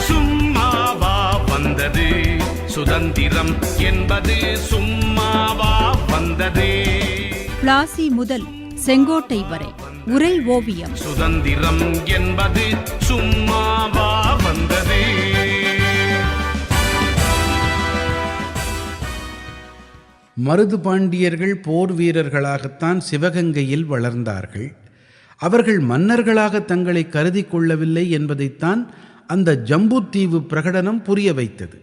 சும்மாவா வந்தது? சுதந்திரம் என்பது சும்மாவா வந்தது? பிளாசி முதல் செங்கோட்டை வரை உரை ஓவியம். சுதந்திரம் என்பது சும்மாவா வந்தது? மருது பாண்டியர்கள் போர் வீரர்களாகத்தான் சிவகங்கையில் வளர்ந்தார்கள். அவர்கள் மன்னர்களாக தங்களை கருதி கொள்ளவில்லை என்பதைத்தான் அந்த ஜம்புத்தீவு பிரகடனம் புரிய வைத்தது.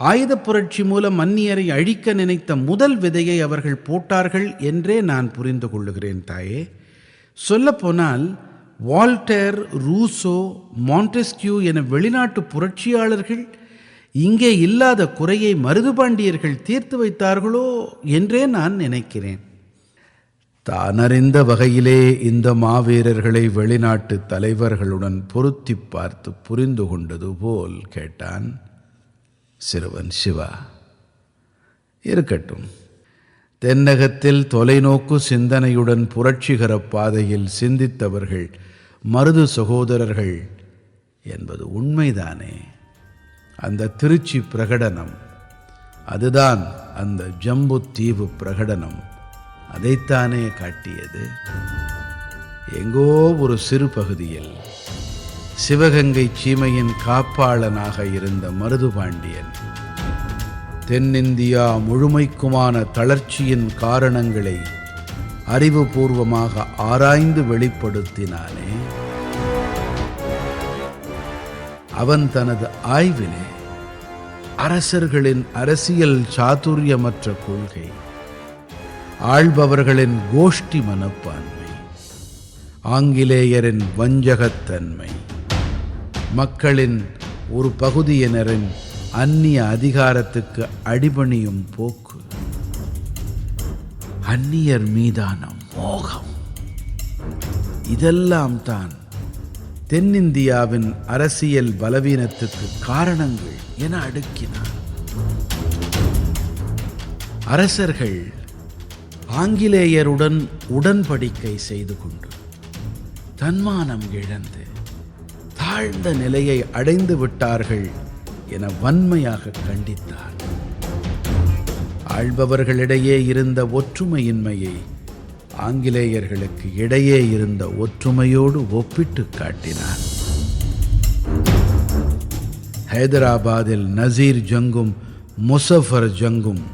ஆயுதப் புரட்சி மூலம் மன்னியரை அழிக்க நினைத்த முதல் விதையை அவர்கள் போட்டார்கள் என்றே நான் புரிந்து கொள்ளுகிறேன் தாயே. சொல்லப்போனால் வால்டேர் ரூசோ மாண்டெஸ்கியூ என வெளிநாட்டு புரட்சியாளர்கள் இங்கே இல்லாத குறையை மருதுபாண்டியர்கள் தீர்த்து வைத்தார்களோ என்றே நான் நினைக்கிறேன். தானறிந்த வகையிலே இந்த மாவீரர்களை வெளிநாட்டு தலைவர்களுடன் பொருத்தி பார்த்து புரிந்து கொண்டது போல் கேட்டான் சிறுவன் சிவா. இருக்கட்டும். தென்னகத்தில் தொலைநோக்கு சிந்தனையுடன் புரட்சிகர பாதையில் சிந்தித்தவர்கள் மருது சகோதரர்கள் என்பது உண்மைதானே? அந்த திருச்சி பிரகடனம் அதுதான் அந்த ஜம்பு தீவு பிரகடனம். அதைத்தானே காட்டியது. எங்கோ ஒரு சிறு பகுதியில் சிவகங்கை சீமையின் காப்பாளனாக இருந்த மருதுபாண்டியன் தென்னிந்தியா முழுமைக்குமான தளர்ச்சியின் காரணங்களை அறிவுபூர்வமாக ஆராய்ந்து வெளிப்படுத்தினானே. அவன் தனது ஆய்விலே அரசர்களின் அரசியல் சாதுரியமற்ற கொள்கை ஆள்பவர்களின் கோஷ்டி மனப்பான்மை ஆங்கிலேயரின் வஞ்சகத்தன்மை மக்களின் ஒரு பகுதியினரின் அந்நிய அதிகாரத்துக்கு அடிபணியும் போக்கு அந்நியர் மீதான மோகம். இதெல்லாம் தான் தென்னிந்தியாவின் அரசியல் பலவீனத்துக்கு காரணங்கள் என அடுக்கினார். அரசர்கள் ஆங்கிலேயருடன் உடன்படிக்கை செய்து கொண்டு தன்மானம் இழந்து தாழ்ந்த நிலையை அடைந்து விட்டார்கள் என வன்மையாக கண்டித்தார். ஆள்பவர்களிடையே இருந்த ஒற்றுமையின்மையை ஆங்கிலேயர்களுக்கு இடையே இருந்த ஒற்றுமையோடு ஒப்பிட்டு காட்டினார். ஹைதராபாத்தில் நசீர் ஜங்கும் முசஃபர் ஜங்கும்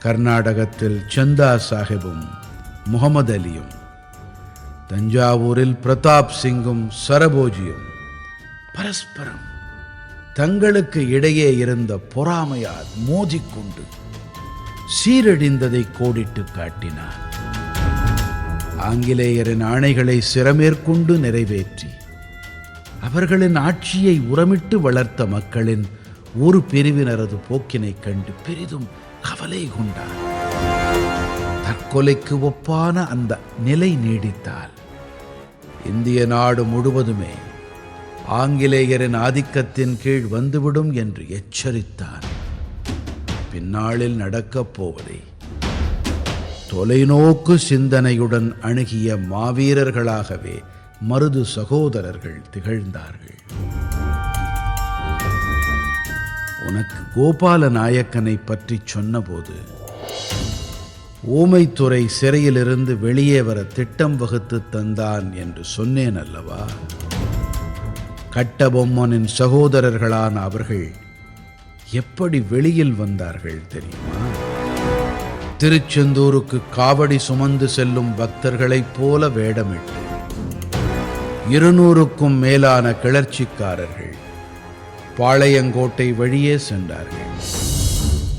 கர்நாடகத்தில் சந்தா சாஹிபும் முகமது அலியும் தஞ்சாவூரில் பிரதாப் சிங்கும் சரபோஜியும் பரஸ்பரம் தங்களுக்கு இடையே இருந்த பொறாமையால் மோதிக்கொண்டு சீரழிந்ததை கோடிட்டு காட்டினார். ஆங்கிலேயரின் ஆணைகளை சிறமேற்கொண்டு நிறைவேற்றி அவர்களின் ஆட்சியை உரமிட்டு வளர்த்த மக்களின் ஒரு பிரிவினரது போக்கினைக் கண்டு பெரிதும் கவலை கொண்டார் தற்கொலைக்கு ஒப்பான அந்த நிலை நீடித்தால் இந்திய நாடு முழுவதுமே ஆங்கிலேயரின் ஆதிக்கத்தின் கீழ் வந்துவிடும் என்று எச்சரித்தார் பின்னாளில் நடக்கப் போவதை தொலைநோக்கு சிந்தனையுடன் அணுகிய மாவீரர்களாகவே மருது சகோதரர்கள் திகழ்ந்தார்கள். உனக்கு கோபால நாயக்கனை பற்றி சொன்னபோது ஊமைத்துறை சிறையிலிருந்து வெளியே வர திட்டம் வகுத்து தந்தான் என்று சொன்னேன் அல்லவா? கட்டபொம்மனின் சகோதரர்களான அவர்கள் எப்படி வெளியில் வந்தார்கள் தெரியுமா? திருச்செந்தூருக்கு காவடி சுமந்து செல்லும் பக்தர்களைப் போல வேடமிட்டு இருநூறுக்கும் மேலான கிளர்ச்சிக்காரர்கள் பாளையங்கோட்டை வழியே சென்றார்கள்.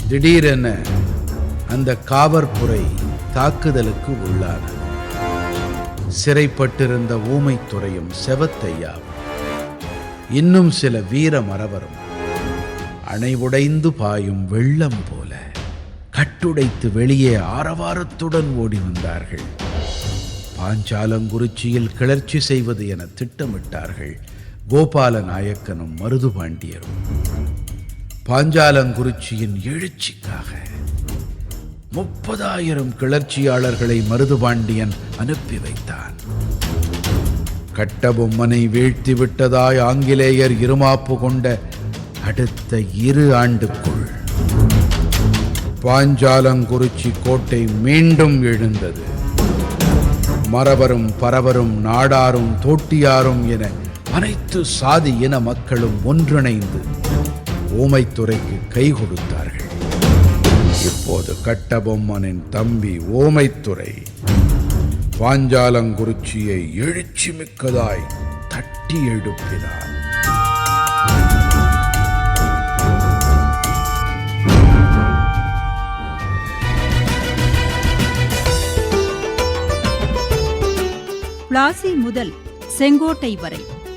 திடீரென அந்த காவற்புரை தாக்குதலுக்கு உள்ளானது சிறைப்பட்டிருந்த ஊமைத்துறையும் செவத்தையாவும் இன்னும் சில வீர மறவரும். அணைவுடைந்து பாயும் வெள்ளம் போல கட்டுடைத்து வெளியே ஆரவாரத்துடன் ஓடி வந்தார்கள். பாஞ்சாலங்குறிச்சியில் கிளர்ச்சி செய்வது என திட்டமிட்டார்கள். கோபால நாயக்கனும் மருதுபாண்டியரும். பாஞ்சாலங்குறிச்சியின் எழுச்சிக்காக முப்பதாயிரம் கிளர்ச்சியாளர்களை மருதுபாண்டியன் அனுப்பி வைத்தான். கட்டபொம்மனை வீழ்த்தி விட்டதாய் ஆங்கிலேயர் இருமாப்பு கொண்ட அடுத்த இரு ஆண்டுக்குள் பாஞ்சாலங்குறிச்சி கோட்டை மீண்டும் எழுந்தது. மறவரும் பரவரும் நாடாரும் தோட்டியாரும் என அனைத்து சாதி இன மக்களும் ஒன்றிணைந்து ஓமைத்துறைக்கு கை கொடுத்தார்கள். இப்போது கட்டபொம்மனின் தம்பி ஓமைத்துறை பாஞ்சாலங்குறிச்சியை எழுச்சி மிக்கதாய் தட்டி எழுப்பினார். பிளாசி முதல் செங்கோட்டை வரை